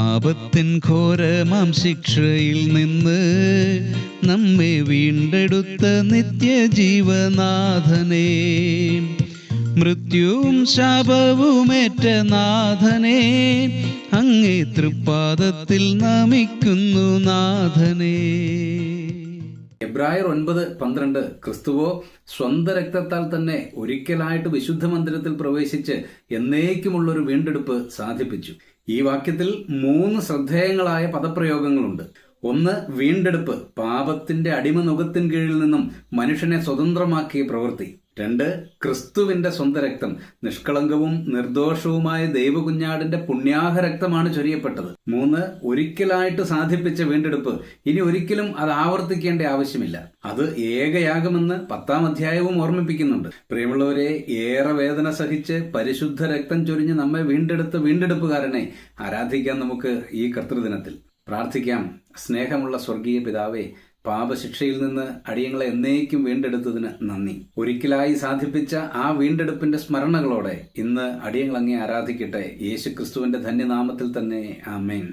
പാപത്തിൻ ഘോരമാം ശിക്ഷയിൽ നിന്ന് നമ്മെ വീണ്ടെടുത്ത നിത്യജീവനാഥനേ. മൃത്യുവും ശാപവുമേറ്റ നാഥനേ അങ്ങേ തൃപ്പാദത്തിൽ നമിക്കുന്നു നാഥനേ. എബ്രായർ ഒൻപത് പന്ത്രണ്ട് ക്രിസ്തുവോ സ്വന്തം രക്തത്താൽ തന്നെ ഒരിക്കലായിട്ട് വിശുദ്ധ മന്ദിരത്തിൽ പ്രവേശിച്ച് എന്നേക്കുമുള്ളൊരു വീണ്ടെടുപ്പ് സാധിപ്പിച്ചു. ഈ വാക്യത്തിൽ മൂന്ന് ശ്രദ്ധേയങ്ങളായ പദപ്രയോഗങ്ങളുണ്ട്. ഒന്ന് വീണ്ടെടുപ്പ് പാപത്തിന്റെ അടിമനുഖത്തിൻ കീഴിൽ നിന്നും മനുഷ്യനെ സ്വതന്ത്രമാക്കിയ പ്രവൃത്തി. രണ്ട് ക്രിസ്തുവിന്റെ സ്വന്തം രക്തം നിഷ്കളങ്കവും നിർദോഷവുമായ ദൈവകുഞ്ഞാടിന്റെ പുണ്യാഹ രക്തമാണ് ചൊരിയപ്പെട്ടത്. മൂന്ന് ഒരിക്കലായിട്ട് സാധിപ്പിച്ച വീണ്ടെടുപ്പ് ഇനി ഒരിക്കലും അത് ആവർത്തിക്കേണ്ട ആവശ്യമില്ല. അത് ഏകയാകുമെന്ന് പത്താം അധ്യായവും ഓർമ്മിപ്പിക്കുന്നുണ്ട്. പ്രിയമുള്ളവരെ ഏറെ വേദന സഹിച്ച് പരിശുദ്ധ രക്തം ചൊരിഞ്ഞ് നമ്മെ വീണ്ടെടുത്ത് വീണ്ടെടുപ്പുകാരനെ ആരാധിക്കാം നമുക്ക് ഈ കർത്തൃദിനത്തിൽ. പ്രാർത്ഥിക്കാം. സ്നേഹമുള്ള സ്വർഗീയ പിതാവേ പാപശിക്ഷയിൽ നിന്ന് അടിയങ്ങളെ എന്നേക്കും വീണ്ടെടുത്തതിന് നന്ദി. ഒരിക്കലായി സാധിപ്പിച്ച ആ വീണ്ടെടുപ്പിന്റെ സ്മരണകളോടെ ഇന്ന് അടിയങ്ങൾ അങ്ങേ ആരാധിക്കട്ടെ. യേശു ക്രിസ്തുവിന്റെ ധന്യനാമത്തിൽ തന്നെ. ആമേൻ.